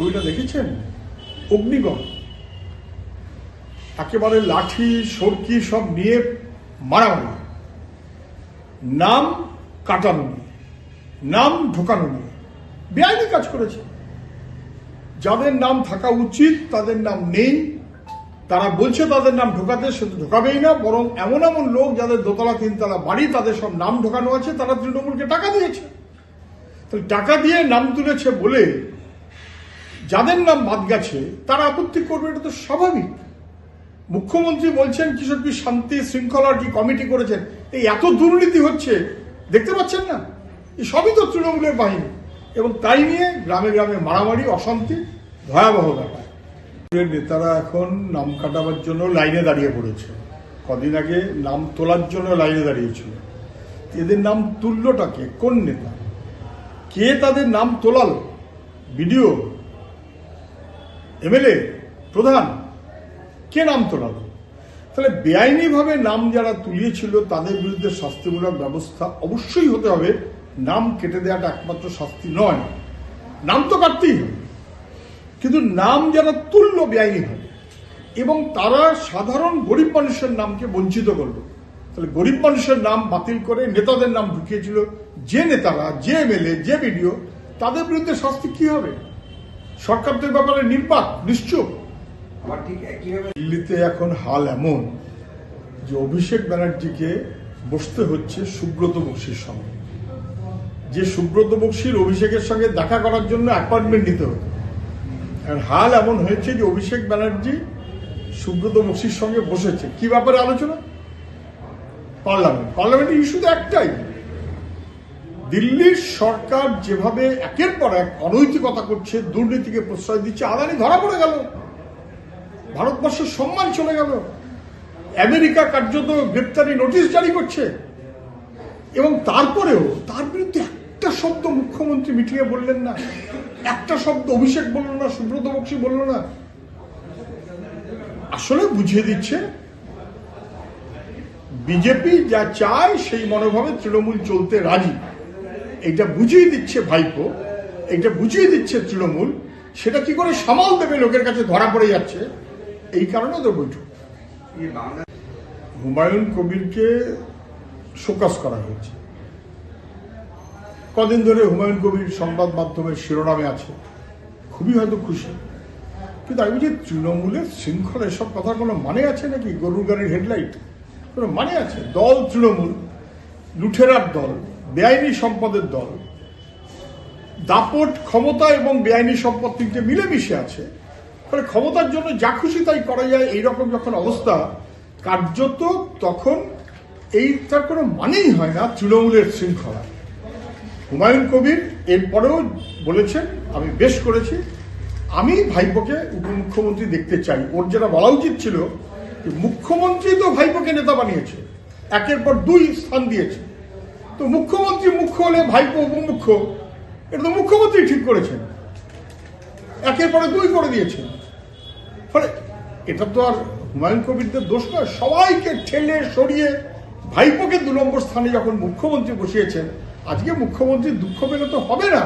ছবিটা দেখেছেন? অগ্নিগণ। একেবারে লাঠি, সরকি সব নিয়ে মারামারি। নাম কাটানো নাম ঢোকানো নিয়ে বেআইনি কাজ করেছে। যাদের নাম থাকা উচিত, তাদের নাম নেই। তারা বলছে তাদের নাম ঢোকাতে, সে ঢোকাবেই না। বরং এমন এমন লোক যাদের দোতলা, তিনতলা বাড়ি, তাদের সব নাম ঢোকানো আছে, তারা তৃণমূলকে টাকা দিয়েছে। তাহলে টাকা দিয়ে নাম তুলেছে বলে যাদের নাম বাদ গেছে, তারা আপত্তি করবে, এটা তো স্বাভাবিক। মুখ্যমন্ত্রী বলছেন, কিশোর কি শান্তি শৃঙ্খলার কি কমিটি করেছেন? এই এত দুর্নীতি হচ্ছে, দেখতে পাচ্ছেন না? এই সবই তো তৃণমূলের বাহিনী। এবং তাই নিয়ে গ্রামে গ্রামে মারামারি, অশান্তি, ভয়াবহ ব্যাপার। নেতারা এখন নাম কাটাবার জন্য লাইনে দাঁড়িয়ে পড়েছে। কদিন আগে নাম তোলার জন্য লাইনে দাঁড়িয়েছিল। এদের নাম তুল্যটাকে কোন নেতা? কে তাদের নাম তোলাল? ভিডিও এমএলএ, প্রধান, কে নাম তোলালো তাহলে বেআইনিভাবে নাম যারা তুলিয়েছিল, তাদের বিরুদ্ধে শাস্তিমূলক ব্যবস্থা অবশ্যই হতে হবে। নাম কেটে দেওয়াটা একমাত্র শাস্তি নয়। নাম তো কাটতেই হবে। কিন্তু নাম যারা তুললো বেআইনিভাবে, এবং তারা সাধারণ গরিব মানুষের নামকে বঞ্চিত করল, তাহলে গরিব মানুষের নাম বাতিল করে নেতাদের নাম ঢুকিয়েছিল যে নেতারা, যে এমএলএ, যে ভিডিও তাদের বিরুদ্ধে শাস্তি কি হবে? সরকারদের ব্যাপারে নির্বাক নিশ্চুপ। আবার ঠিক একইভাবে দিল্লিতে এখন হাল এমন যে অভিষেক ব্যানার্জিকে বসতে হচ্ছে সুব্রত বক্সির সঙ্গে। যে সুব্রত বক্সির অভিষেকের সঙ্গে দেখা করার জন্য অ্যাপয়েন্টমেন্ট নিতে হতো। আর হাল এমন হয়েছে যে অভিষেক ব্যানার্জি সুব্রত বক্সির সঙ্গে বসেছে। কি ব্যাপারে আলোচনা? পার্লামেন্ট। পার্লামেন্টের ইস্যু তো একটাই। দিল্লির সরকার যেভাবে একের পর এক অনৈতিকতা করছে, দুর্নীতিকে প্রশ্রয় দিচ্ছে, আদানি ধরা পড়ে গেল। ভারতবর্ষের সম্মান চলে গেল। আমেরিকা কার্যত গ্রেপ্তারি নোটিশ জারি করছে। এবং তারপরেও তার বিরুদ্ধে একটা শব্দ মুখ্যমন্ত্রী মিটিয়ে বললেন না। একটা শব্দ অভিষেক বলল না, সুব্রত বক্সি বলল না। আসলে বুঝিয়ে দিচ্ছে, বিজেপি যা চায় সেই মনোভাবে তৃণমূল চলতে রাজি। এটা বুঝিয়ে দিচ্ছে ভাইপো, এটা বুঝিয়ে দিচ্ছে তৃণমূল, সেটা কি করে সামাল দেবে লোকের কাছে ধরা পড়ে যাচ্ছে? এই কারণে তো বৈঠক। হুমায়ুন কবিরকে শোকাস করা হয়েছে। কদিন ধরে হুমায়ুন কবির সংবাদ মাধ্যমের শিরোনামে আছে। খুবই হয়তো খুশি। কিন্তু আমি যে তৃণমূলের শৃঙ্খলা, এসব কথার কোনো মানে আছে নাকি? গরুর গাড়ির হেডলাইট? কোনো মানে আছে? দল তৃণমূল, লুঠেরার দল। বেআইনি সম্পদের দল। দাপট, ক্ষমতা এবং বেআইনি সম্পদ তিনটে মিলেমিশে আছে। ফলে ক্ষমতার জন্য যা খুশি তাই করা যায়। এইরকম যখন অবস্থা, কার্যত তখন এই তার কোনো মানেই হয় না তৃণমূলের শৃঙ্খলা। হুমায়ুন কবির এরপরেও বলেছেন, আমি বেশ করেছি। আমি ভাইপোকে উপমুখ্যমন্ত্রী দেখতে চাই। ওর যেটা বলা উচিত ছিল মুখ্যমন্ত্রী তো ভাইপোকে নেতা বানিয়েছে। একের পর দুই স্থান দিয়েছে। তো মুখ্যমন্ত্রী মুখ্য হলে ভাইপো উপমুখ্য এটা তো মুখ্যমন্ত্রী ঠিক করেছেন। একের পরে দুই করে দিয়েছেন। ফলে এটা তো আর হুমায়ুন কবিরদের দোষ নয়। সবাইকে ঠেলে সরিয়ে ভাইপোকে দু নম্বর স্থানে যখন মুখ্যমন্ত্রী বসিয়েছেন, আজকে মুখ্যমন্ত্রী দুঃখ পেলে তো হবে না।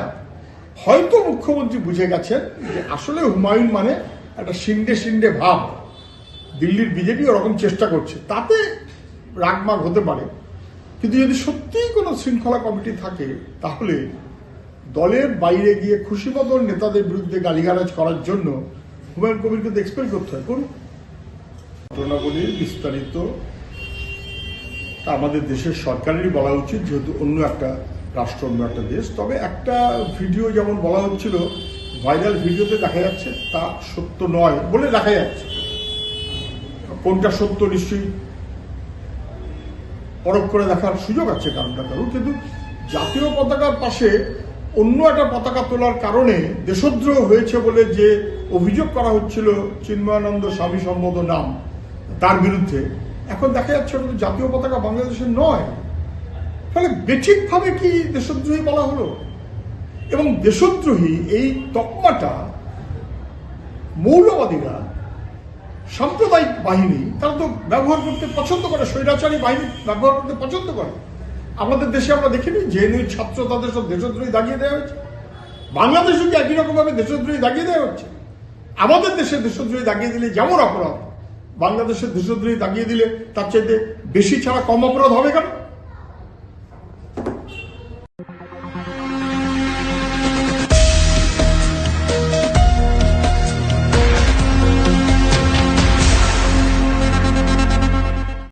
হয়তো মুখ্যমন্ত্রী বুঝে গেছেন যে আসলে হুমায়ুন মানে একটা সিন্ডে সিন্ডে ভাব। দিল্লির বিজেপি ওরকম চেষ্টা করছে। তাতে রাগমাগ হতে পারে। কিন্তু যদি সত্যিই কোনো শৃঙ্খলা কমিটি থাকে, তাহলে দলের বাইরে গিয়ে খুশি মতন নেতাদের বিরুদ্ধে গালিগালাজ করার জন্য হুমায়ুন কবিরকে তো এক্সপেল করতে হয়। করুন। ঘটনাবলীর বিস্তারিত আমাদের দেশের সরকারেরই বলা উচিত, যেহেতু অন্য একটা রাষ্ট্র, অন্য একটা দেশ। তবে একটা ভিডিও যেমন বলা হচ্ছিল, ভাইরাল ভিডিওতে দেখা যাচ্ছে, তা সত্য নয় বলে দেখা যাচ্ছে। কোনটা সত্য নিশ্চয়ই পরখ করে দেখার সুযোগ আছে কারণটা কারণ। কিন্তু জাতীয় পতাকার পাশে অন্য একটা পতাকা তোলার কারণে দেশদ্রোহ হয়েছে বলে যে অভিযোগ করা হচ্ছিল চিন্ময়ানন্দ স্বামী সম্বদ নাম, তার বিরুদ্ধে। এখন দেখা যাচ্ছে ওটা জাতীয় পতাকা বাংলাদেশের নয়। ফলে বেঠিকভাবে কি দেশদ্রোহী বলা হলো? এবং দেশদ্রোহী এই তকমাটা মৌলবাদীরা সাম্প্রদায়িক বাহিনী, তারা তো ব্যবহার করতে পছন্দ করে, স্বৈরাচারী বাহিনী ব্যবহার করতে পছন্দ করে। আমাদের দেশে আমরা দেখিনি, জেএনইউ ছাত্র তাদের সব দেশদ্রোহী দাগিয়ে দেওয়া হয়েছে। বাংলাদেশও কি একই রকমভাবে দেশদ্রোহী দাগিয়ে দেওয়া হচ্ছে? আমাদের দেশে দেশদ্রোহী দাগিয়ে দিলে যেমন অপরাধ, বাংলাদেশের দেশদ্রোহী দাগিয়ে দিলে তার চাইতে বেশি ছাড়া কম অপরাধ হবে কেন?